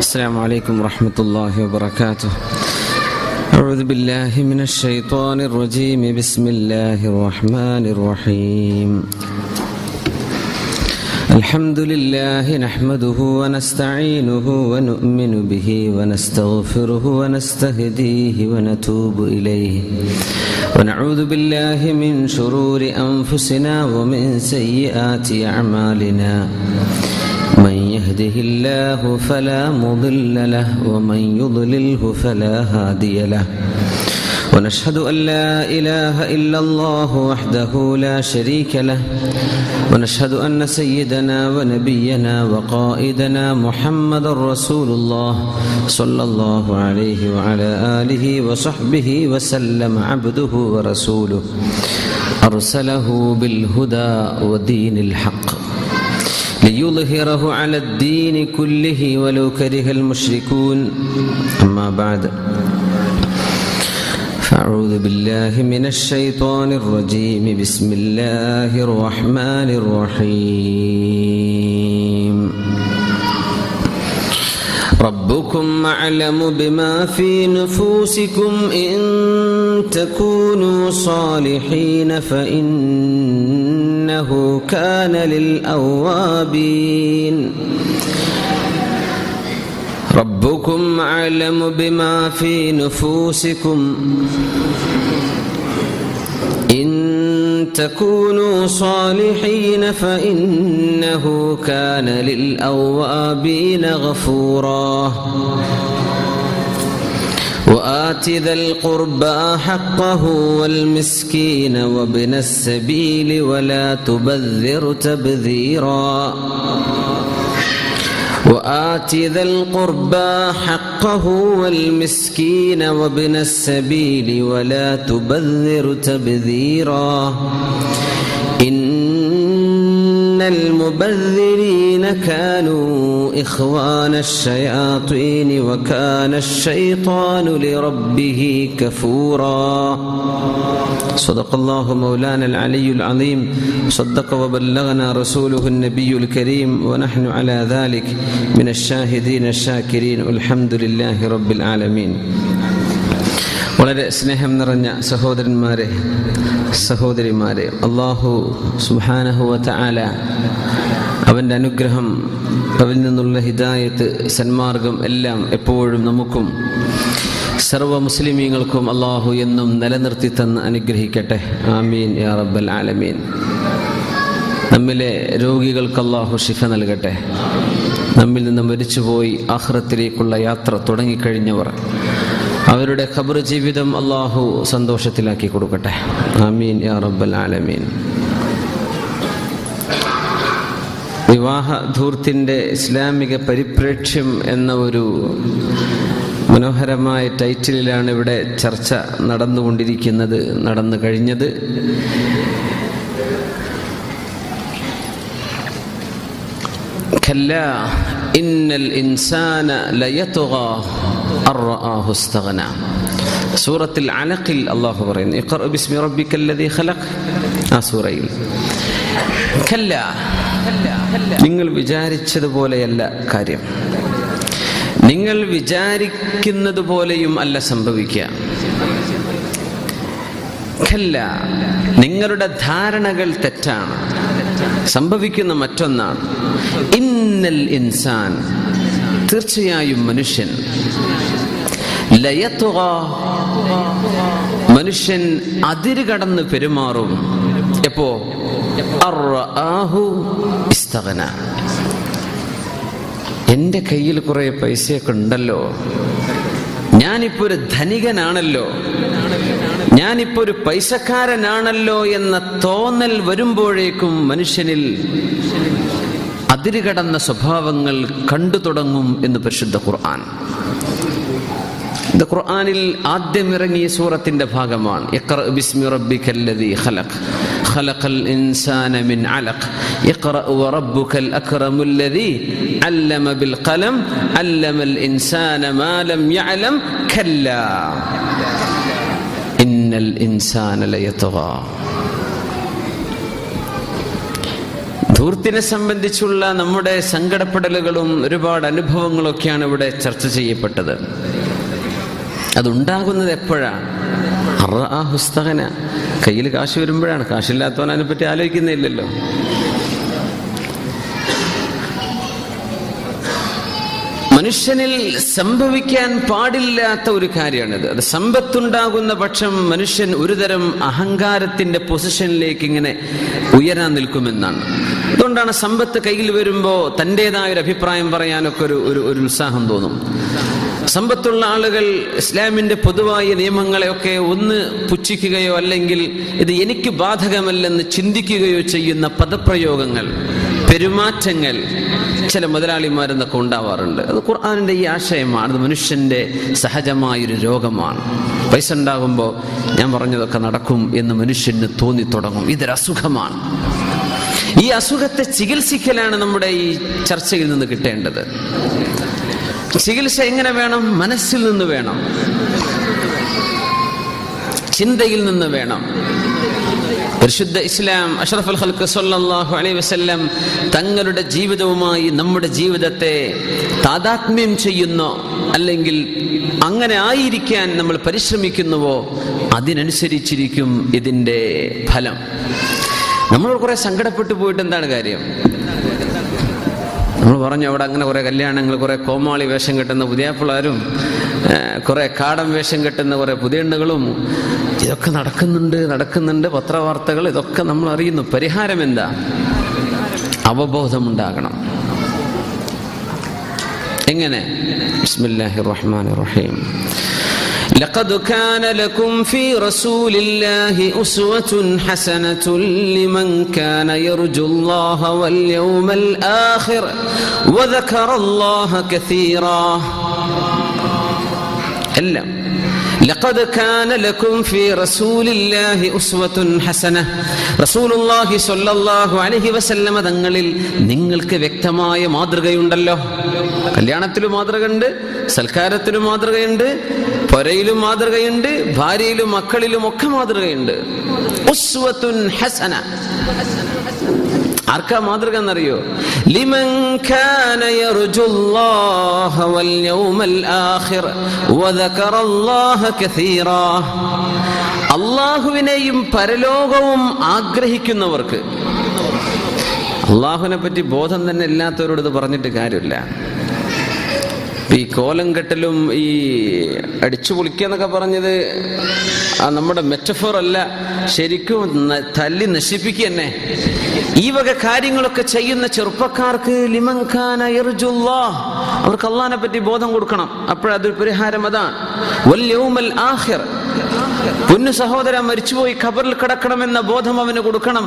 السلام عليكم ورحمة الله وبركاته. أعوذ بالله من الشيطان الرجيم. بسم الله الرحمن الرحيم. الحمد لله نحمده ونستعينه ونؤمن به ونستغفره ونستهديه ونتوب إليه. ونعوذ بالله من شرور أنفسنا ومن سيئات أعمالنا. يهده الله فلا مضل له ومن يضلله فلا هادي له. ونشهد أن لا إله إلا الله وحده لا شريك له. ونشهد أن سيدنا ونبينا وقائدنا محمد رسول الله صلى الله عليه وعلى آله وصحبه وسلم عبده ورسوله. أرسله بالهدى ودين الحق. ليظهره على الدين كله ولو كره المشركون. أما بعد فأعوذ بالله من الشيطان الرجيم. بسم الله الرحمن الرحيم. ربكم أعلم بما في نفوسكم إن تكونوا صالحين فإنه كان للأوابين. ربكم أعلم بما في نفوسكم إن تكونوا صالحين فإنه كان للأوابين غفورا. وآت ذا القربى حقه والمسكين وابن السبيل ولا تبذر تبذيرا. وآت ذا القربى حقه والمسكين وابن السبيل ولا تبذر تبذيرا. المبذرين كانوا إخوان الشياطين وكان الشيطان لربه كفورا. صدق الله مولانا العلي العظيم. صدق وبلغنا رسوله النبي الكريم. ونحن على ذلك من الشاهدين الشاكرين. والحمد لله رب العالمين. വളരെ സ്നേഹം നിറഞ്ഞ സഹോദരന്മാരെ സഹോദരിമാരെ അള്ളാഹു സുഹാനഹുവത്ത് ആല അവന്റെ അനുഗ്രഹം അവൻ നിന്നുള്ള ഹിദായത്ത് സന്മാർഗം എല്ലാം എപ്പോഴും നമുക്കും സർവ മുസ്ലിമീങ്ങൾക്കും അള്ളാഹു എന്നും നിലനിർത്തി തന്ന് അനുഗ്രഹിക്കട്ടെ. ആമീൻ യാ റബ്ബൽ ആലമീൻ. നമ്മിലെ രോഗികൾക്ക് അള്ളാഹു ഷിഫ നൽകട്ടെ. നമ്മിൽ നിന്ന് മരിച്ചുപോയി ആഹ്റത്തിലേക്കുള്ള യാത്ര തുടങ്ങിക്കഴിഞ്ഞവർ അവരുടെ ഖബർ ജീവിതം അള്ളാഹു സന്തോഷത്തിലാക്കി കൊടുക്കട്ടെ. ആമീൻ യാ റബ്ബൽ ആലമീൻ. വിവാഹ ധൂർത്തിന്റെ ഇസ്ലാമിക പരിപ്രേക്ഷ്യം എന്ന ഒരു മനോഹരമായ ടൈറ്റിലാണ് ഇവിടെ ചർച്ച നടന്നുകൊണ്ടിരിക്കുന്നത് നടന്നു കഴിഞ്ഞത്. ഇന്നൽ ഇൻസാന ലയത്തുക അള്ളാഹുസ്തകന സൂറത്തിൽ അലഖിൽ അള്ളാഹു പറയുന്നു ഇഖർ ബിസ്മി റബ്ബിക്കല്ലദീ ഖലഖ്. ആ സൂറയിൽ. ഖല്ല നിങ്ങൾ വിചാരിച്ചതുപോലെയല്ല കാര്യം. നിങ്ങൾ വിചാരിക്കുന്നത് പോലെയും അല്ല സംഭവിക്കുക. ഖല്ല നിങ്ങളുടെ ധാരണകൾ തെറ്റാണ്. സംഭവിക്കുന്ന മറ്റൊന്നാണ്. ഇന്നൽ ഇൻസാൻ. തീർച്ചയായും മനുഷ്യൻ. ലയത്തുക. മനുഷ്യൻ അതിര് കടന്ന് പെരുമാറും. എപ്പോ? എന്റെ കയ്യിൽ കുറെ പൈസയൊക്കെ ഉണ്ടല്ലോ. ഞാനിപ്പോ ഒരു ധനികനാണല്ലോ. ഞാനിപ്പോ ഒരു പൈസക്കാരനാണല്ലോ എന്ന തോന്നൽ വരുമ്പോഴേക്കും മനുഷ്യനിൽ അതിരുകടന്ന സ്വഭാവങ്ങൾ കണ്ടു തുടങ്ങും എന്ന് പരിശുദ്ധ ഖുർആൻ. ഇത് ഖുർആാനിൽ ആദ്യം ഇറങ്ങിയ സൂറത്തിന്റെ ഭാഗമാണ്. ധൂർത്തിനെ സംബന്ധിച്ചുള്ള നമ്മുടെ സങ്കടപ്പെടലുകളും ഒരുപാട് അനുഭവങ്ങളൊക്കെയാണ് ഇവിടെ ചർച്ച ചെയ്യപ്പെട്ടത്. അതുണ്ടാകുന്നത് എപ്പോഴാണ് ആ ഹുസ്തകന കയ്യിൽ കാശ് വരുമ്പോഴാണ്. കാശില്ലാത്തവൻ അതിനെപ്പറ്റി ആലോചിക്കുന്നില്ലല്ലോ മനുഷ്യനിൽ സംഭവിക്കാൻ പാടില്ലാത്ത ഒരു കാര്യമാണിത്. അത് സമ്പത്തുണ്ടാകുന്ന പക്ഷം മനുഷ്യൻ ഒരുതരം അഹങ്കാരത്തിന്റെ പൊസിഷനിലേക്ക് ഇങ്ങനെ ഉയരാൻ നിൽക്കുമെന്നാണ്. അതുകൊണ്ടാണ് സമ്പത്ത് കയ്യിൽ വരുമ്പോൾ തന്റെതായ ഒരു അഭിപ്രായം പറയാനൊക്കെ ഒരു ഒരു ഉത്സാഹം തോന്നും. സമ്പത്തുള്ള ആളുകൾ ഇസ്ലാമിന്റെ പൊതുവായ നിയമങ്ങളെയൊക്കെ ഒന്ന് പുച്ഛിക്കുകയോ അല്ലെങ്കിൽ ഇത് എനിക്ക് ബാധകമല്ലെന്ന് ചിന്തിക്കുകയോ ചെയ്യുന്ന പദപ്രയോഗങ്ങൾ പെരുമാറ്റങ്ങൾ ചില മുതലാളിമാരെന്നൊക്കെ ഉണ്ടാവാറുണ്ട്. അത് ഖുർആാനിന്റെ ഈ ആശയമാണ്. അത് മനുഷ്യന്റെ സഹജമായൊരു രോഗമാണ്. പൈസ ഉണ്ടാകുമ്പോൾ ഞാൻ പറഞ്ഞതൊക്കെ നടക്കും എന്ന് മനുഷ്യന് തോന്നി തുടങ്ങും ഇതൊരു അസുഖമാണ്. ഈ അസുഖത്തെ ചികിത്സിക്കലാണ് നമ്മുടെ ഈ ചർച്ചയിൽ നിന്ന് കിട്ടേണ്ടത്. ചികിത്സ എങ്ങനെ വേണം? മനസ്സിൽ നിന്ന് വേണം. ചിന്തയിൽ നിന്ന് വേണം. പരിശുദ്ധ ഇസ്ലാം അഷ്റഫുൽ ഖൽക്ക് സല്ലല്ലാഹു അലൈഹി വസല്ലം തങ്ങളുടെ ജീവിതവുമായി നമ്മുടെ ജീവിതത്തെ താതാത്മ്യം ചെയ്യുന്നു അല്ലെങ്കിൽ അങ്ങനെ ആയിരിക്കാൻ നമ്മൾ പരിശ്രമിക്കുന്നുവോ അതിനനുസരിച്ചിരിക്കും ഇതിന്റെ ഫലം. നമ്മൾ കുറെ സങ്കടപ്പെട്ടു പോയിട്ട് എന്താണ് കാര്യം? നമ്മൾ പറഞ്ഞു അവിടെ അങ്ങനെ കുറെ കല്യാണങ്ങൾ കുറെ കോമാളി വേഷം കെട്ടുന്ന പുതിയ പിള്ളേരും കുറെ കാടൻ വേഷം കെട്ടുന്ന കുറെ പുതിയണ്ണുകളും ഇതൊക്കെ നടക്കുന്നുണ്ട് നടക്കുന്നുണ്ട് പത്രവാർത്തകൾ ഇതൊക്കെ നമ്മൾ അറിയുന്നു പരിഹാരം എന്താ അവബോധമുണ്ടാകണം എങ്ങനെ ബിസ്മില്ലാഹിർ റഹ്മാനിർ റഹീം لقد كان لكم في رسول الله أسوة حسنة لمن كان يرجو الله واليوم الآخر وذكر الله كثيرا എല്ലാം لقد كان لكم في رسول الله أسوة حسنة رسول الله صلى الله عليه وسلم തങ്ങളിൽ നിങ്ങൾക്ക് വ്യക്തമായ മാതൃകയുണ്ടല്ലോ കല്യാണത്തിലും മാതൃകയുണ്ട് സൽക്കാരത്തിലും മാതൃകയുണ്ട് പൊരയിലും മാതൃകയുണ്ട് ഭാര്യയിലും മക്കളിലും ഒക്കെ മാതൃകയുണ്ട് ഉസ്വത്തുൻ ഹസന ആർക്കാ മാതൃക എന്നറിയോ? അള്ളാഹുവിനെയും പരലോകവും ആഗ്രഹിക്കുന്നവർക്ക്. അള്ളാഹുവിനെ പറ്റി ബോധം തന്നെ ഇല്ലാത്തവരോട് ഇത് പറഞ്ഞിട്ട് കാര്യമില്ല. ഈ കോലം കെട്ടലും ഈ അടിച്ചു പൊളിക്കുക എന്നൊക്കെ പറഞ്ഞത് നമ്മുടെ മെറ്റഫോർ അല്ല. ശരിക്കും തല്ലി നശിപ്പിക്കുക തന്നെ. ഈ വക കാര്യങ്ങളൊക്കെ ചെയ്യുന്ന ചെറുപ്പക്കാർക്ക് ലിമൻഖാന അവർക്ക് അള്ളഹാനെ പറ്റി ബോധം കൊടുക്കണം. അപ്പോഴതൊരു പരിഹാരം അതാണ്. ആഖിർ. പൊന്നു സഹോദരൻ മരിച്ചുപോയി ഖബറിൽ കിടക്കണമെന്ന ബോധം അവന് കൊടുക്കണം.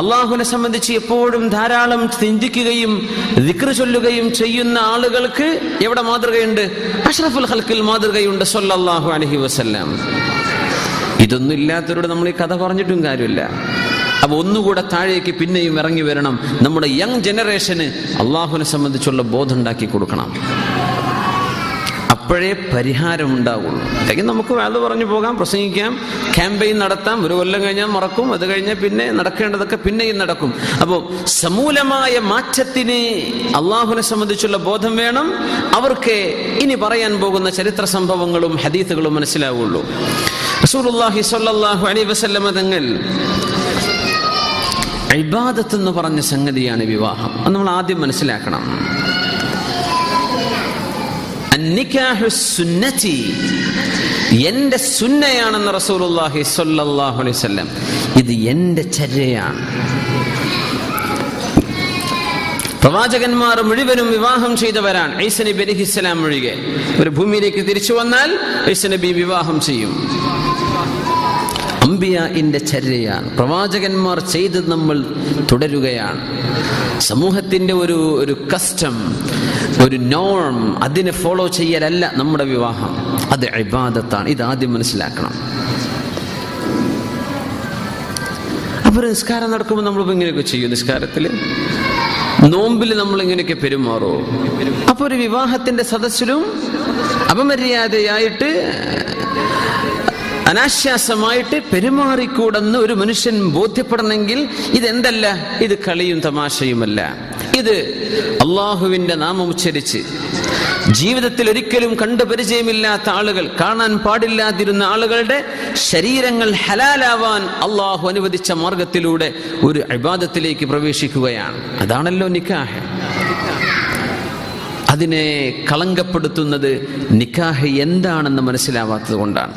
അള്ളാഹുനെ സംബന്ധിച്ച് എപ്പോഴും ധാരാളം ചിന്തിക്കുകയും ദിക്ർ ചൊല്ലുകയും ചെയ്യുന്ന ആളുകൾക്ക് എവിടെ മാതൃകയുണ്ട്? അഷ്റഫുൽ ഹൽക്കിൽ മാതൃകയുണ്ട് സൊല്ലാഹു അലഹി വസല്ലം. ഇതൊന്നും ഇല്ലാത്തവരോട് നമ്മൾ ഈ കഥ പറഞ്ഞിട്ടും കാര്യമില്ല. അപ്പൊ ഒന്നുകൂടെ താഴേക്ക് പിന്നെയും ഇറങ്ങി വരണം. നമ്മുടെ യങ് ജനറേഷന് അള്ളാഹുവിനെ സംബന്ധിച്ചുള്ള ബോധം ഉണ്ടാക്കി കൊടുക്കണം. അപ്പോഴേ പരിഹാരം ഉണ്ടാവുള്ളൂ അല്ലെങ്കിൽ നമുക്ക് അത് പറഞ്ഞു പോകാം പ്രസംഗിക്കാം ക്യാമ്പയിൻ നടത്താം ഒരു കൊല്ലം കഴിഞ്ഞാൽ മറക്കും അത് കഴിഞ്ഞാൽ പിന്നെ നടക്കേണ്ടതൊക്കെ പിന്നെയും നടക്കും. അപ്പോൾ സമൂലമായ മാറ്റത്തിന് അള്ളാഹുവിനെ സംബന്ധിച്ചുള്ള ബോധം വേണം. അവർക്ക് ഇനി പറയാൻ പോകുന്ന ചരിത്ര സംഭവങ്ങളും ഹദീത്തുകളും മനസ്സിലാവുള്ളൂ. റസൂലുള്ളാഹി സ്വല്ലല്ലാഹു അലൈഹി തങ്ങൾ ഇബാദത്ത് എന്ന് പറഞ്ഞ സംഗതിയാണ് വിവാഹം. അത് നമ്മൾ ആദ്യം മനസ്സിലാക്കണം. അന്നിക്കാഹു സുന്നതി എന്റെ സുന്നയാണെന്ന് റസൂലുള്ളാഹി സ്വല്ലല്ലാഹു അലൈഹി വസല്ലം. ഇത് എന്റെ ചര്യയാണ്. പ്രവാചകന്മാർ മുഴുവനും വിവാഹം ചെയ്തവരാണ്. ഐസനബി നബി അലൈഹിസ്സലാം ഒഴികെ. ഒരു ഭൂമിയിലേക്ക് തിരിച്ചു വന്നാൽ ഐസനബി വിവാഹം ചെയ്യും. അമ്പിയാന്റെ ചര്യയാണ്. പ്രവാചകന്മാർ ചെയ്ത് നമ്മൾ തുടരുകയാണ്. സമൂഹത്തിന്റെ ഒരു ഒരു കസ്റ്റം ഒരു നോം അതിനെ ഫോളോ ചെയ്യലല്ല നമ്മുടെ വിവാഹം. അത് ഇബാദത്താണ്. ഇത് ആദ്യം മനസ്സിലാക്കണം. അപ്പൊ ഒരു നിസ്കാരം നടക്കുമ്പോൾ നമ്മൾ ഇങ്ങനെയൊക്കെ ചെയ്യും. നിസ്കാരത്തിൽ നോമ്പിൽ നമ്മൾ ഇങ്ങനെയൊക്കെ പെരുമാറോ. അപ്പൊ ഒരു വിവാഹത്തിന്റെ സദസ്സിലും അപമര്യാദയായിട്ട് അനാശ്വാസമായിട്ട് പെരുമാറിക്കൂടെന്ന് ഒരു മനുഷ്യൻ ബോധ്യപ്പെടണമെങ്കിൽ ഇതെന്തല്ല? ഇത് കളിയും തമാശയുമല്ല. ഇത് അള്ളാഹുവിന്റെ നാമം ഉച്ചരിച്ച് ജീവിതത്തിൽ ഒരിക്കലും കണ്ടു പരിചയമില്ലാത്ത ആളുകൾ കാണാൻ പാടില്ലാതിരുന്ന ആളുകളുടെ ശരീരങ്ങൾ ഹലാലാവാൻ അള്ളാഹു അനുവദിച്ച മാർഗത്തിലൂടെ ഒരു അഭിവാദത്തിലേക്ക് പ്രവേശിക്കുകയാണ്. അതാണല്ലോ നിക്കാഹ്. അതിനെ കളങ്കപ്പെടുത്തുന്നത് നിക്കാഹ് എന്താണെന്ന് മനസ്സിലാവാത്തത് കൊണ്ടാണ്.